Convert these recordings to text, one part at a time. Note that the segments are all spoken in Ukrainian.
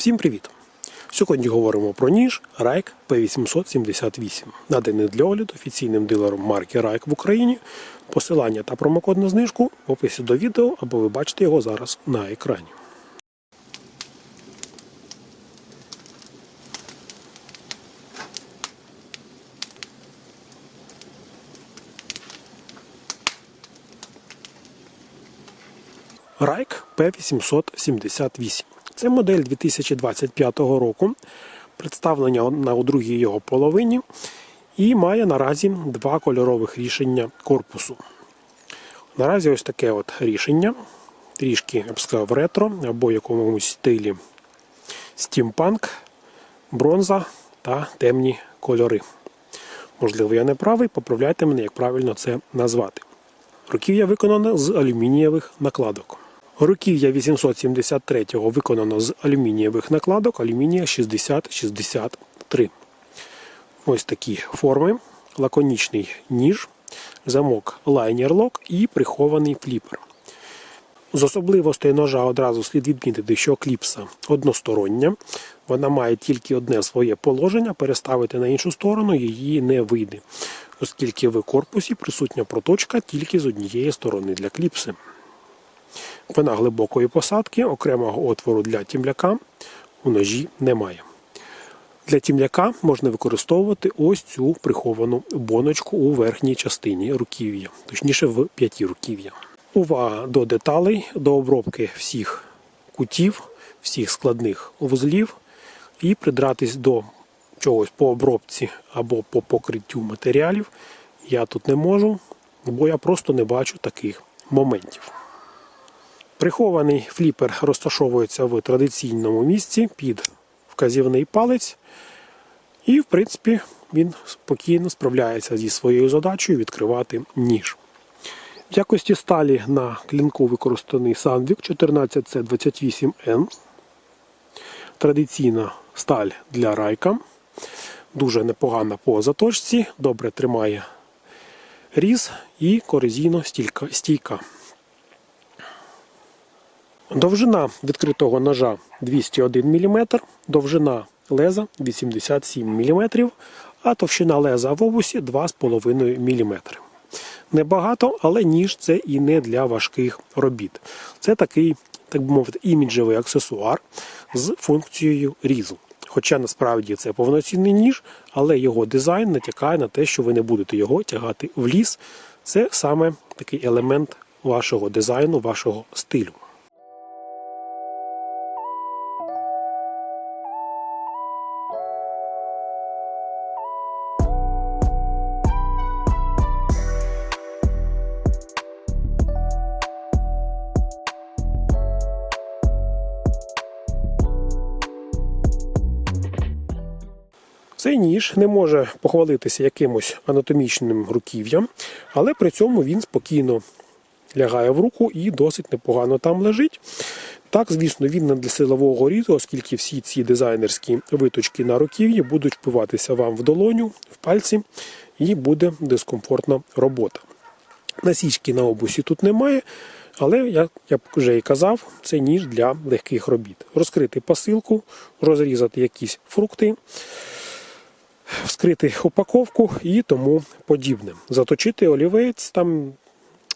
Всім привіт! Сьогодні говоримо про ніж Райк P878, наданий для огляду офіційним дилером марки Райк в Україні. Посилання та промокод на знижку в описі до відео, або ви бачите його зараз на екрані. Райк P878. Це модель 2025 року, представлення на у другій його половині, і має наразі два кольорових рішення корпусу. Наразі ось таке от рішення, трішки я б сказав, ретро або якомусь стилі стімпанк, бронза та темні кольори. Можливо, я не правий, поправляйте мене, як правильно це назвати. Руків'я виконане з алюмінієвих накладок. Руків'я 873-го виконано з алюмінієвих накладок алюмінія 6063. Ось такі форми, лаконічний ніж, замок лайнер-лок і прихований фліпер. З особливостей ножа одразу слід відмітити, що кліпса одностороння. Вона має тільки одне своє положення, переставити на іншу сторону її не вийде, оскільки в корпусі присутня проточка тільки з однієї сторони для кліпси. Вона глибокої посадки, окремого отвору для тімляка у ножі немає. Для тімляка можна використовувати ось цю приховану боночку у верхній частині руків'я, точніше в п'яті руків'я. Увага до деталей, до обробки всіх кутів, всіх складних вузлів і придратись до чогось по обробці або по покриттю матеріалів я тут не можу, бо я просто не бачу таких моментів. Прихований фліпер розташовується в традиційному місці під вказівний палець, і, в принципі, він спокійно справляється зі своєю задачею відкривати ніж. В якості сталі на клінку використаний Sandvik 14C28N. Традиційна сталь для райка. Дуже непогана по заточці, добре тримає різ і корозійно стійка. Довжина відкритого ножа 201 мм, довжина леза 87 мм, а товщина леза в обусі 2,5 мм. Небагато, але ніж це і не для важких робіт. Це такий, так би мовити, іміджевий аксесуар з функцією різу. Хоча насправді це повноцінний ніж, але його дизайн натякає на те, що ви не будете його тягати в ліс. Це саме такий елемент вашого дизайну, вашого стилю. Цей ніж не може похвалитися якимось анатомічним руків'ям, але при цьому він спокійно лягає в руку і досить непогано там лежить. Так, звісно, він не для силового різу, оскільки всі ці дизайнерські виточки на руків'ї будуть впиватися вам в долоню, в пальці, і буде дискомфортна робота. Насічки на обусі тут немає, але, як я вже і казав, це ніж для легких робіт. Розкрити посилку, розрізати якісь фрукти вскрити упаковку і тому подібне. Заточити олівець, там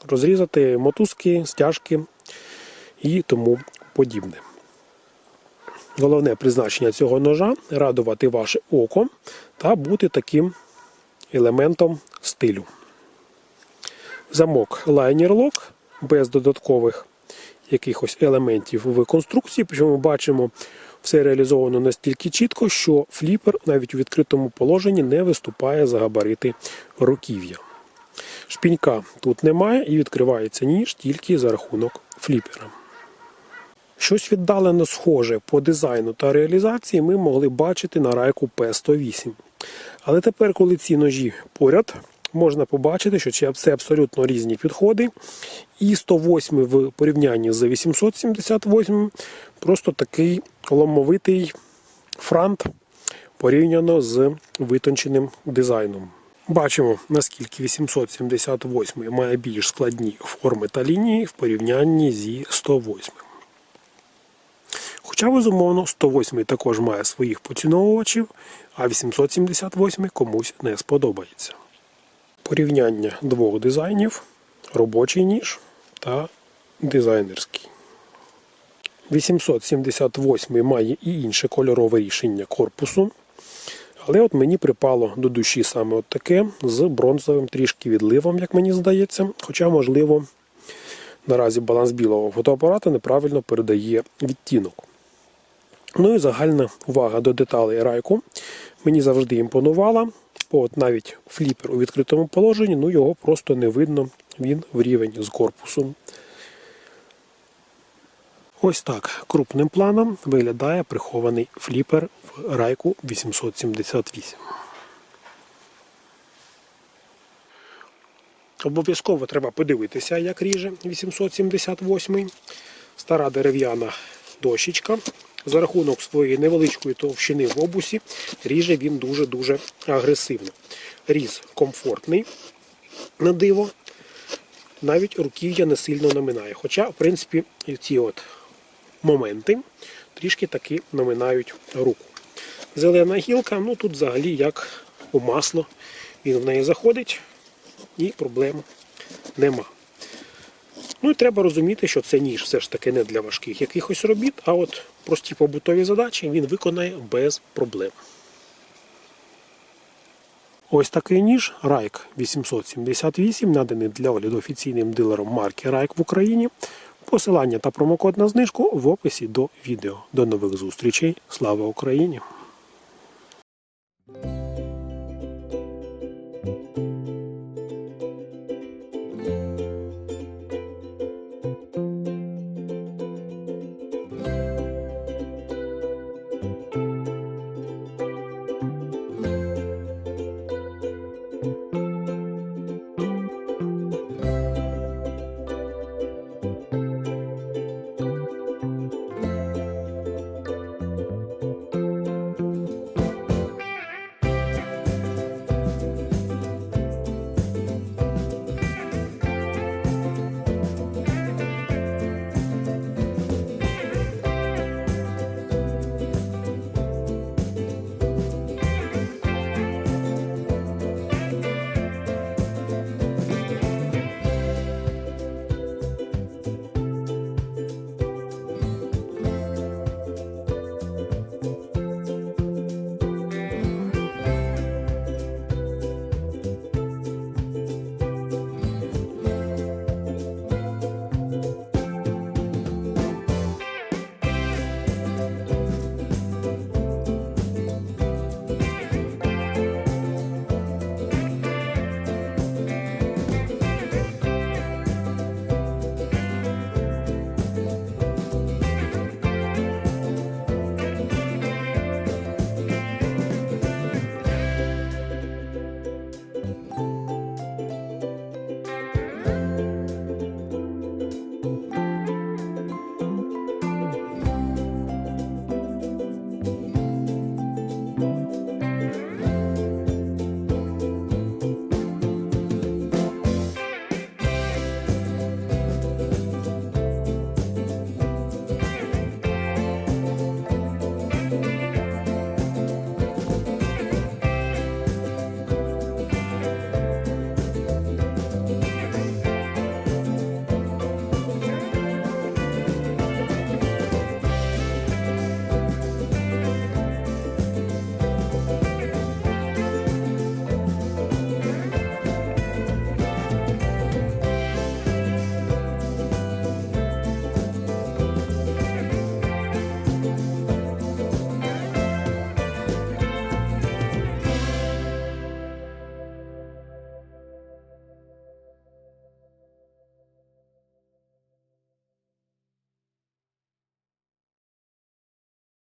розрізати мотузки, стяжки і тому подібне. Головне призначення цього ножа радувати ваше око та бути таким елементом стилю. Замок лайнер-лок без додаткових якихось елементів в конструкції, причому ми бачимо все реалізовано настільки чітко, що фліпер навіть у відкритому положенні не виступає за габарити руків'я. Шпінька тут немає і відкривається ніж тільки за рахунок фліпера. Щось віддалено схоже по дизайну та реалізації ми могли бачити на райку P108. Але тепер, коли ці ножі поряд, можна побачити, що це абсолютно різні підходи. І 108 в порівнянні з 878 просто такий ломовитий франт порівняно з витонченим дизайном. Бачимо, наскільки 878 має більш складні форми та лінії в порівнянні зі 108. Хоча, безумовно, 108 також має своїх поціновувачів, а 878 комусь не сподобається. Порівняння двох дизайнів робочий ніж та дизайнерський. 878 має і інше кольорове рішення корпусу. Але от мені припало до душі саме от таке з бронзовим трішки відливом, як мені здається. Хоча, можливо, наразі баланс білого фотоапарата неправильно передає відтінок. Ну і загальна увага до деталей райку мені завжди імпонувала. От навіть фліпер у відкритому положенні, ну його просто не видно, він в рівень з корпусом. Ось так крупним планом виглядає прихований фліпер в райку 878. Обов'язково треба подивитися, як ріже 878. Стара дерев'яна дощечка. За рахунок своєї невеличкої товщини в обусі ріже він дуже-дуже агресивно. Різ комфортний на диво. Навіть руків'я не сильно наминає. Хоча, в принципі, ці от моменти трішки таки наминають руку. Зелена гілка, ну тут взагалі як у масло. Він в неї заходить і проблем нема. Ну і треба розуміти, що це ніж все ж таки не для важких якихось робіт, а от прості побутові задачі він виконає без проблем. Ось такий ніж Райк 878 наданий для огляду офіційним дилером марки Райк в Україні. Посилання та промокод на знижку в описі до відео. До нових зустрічей. Слава Україні!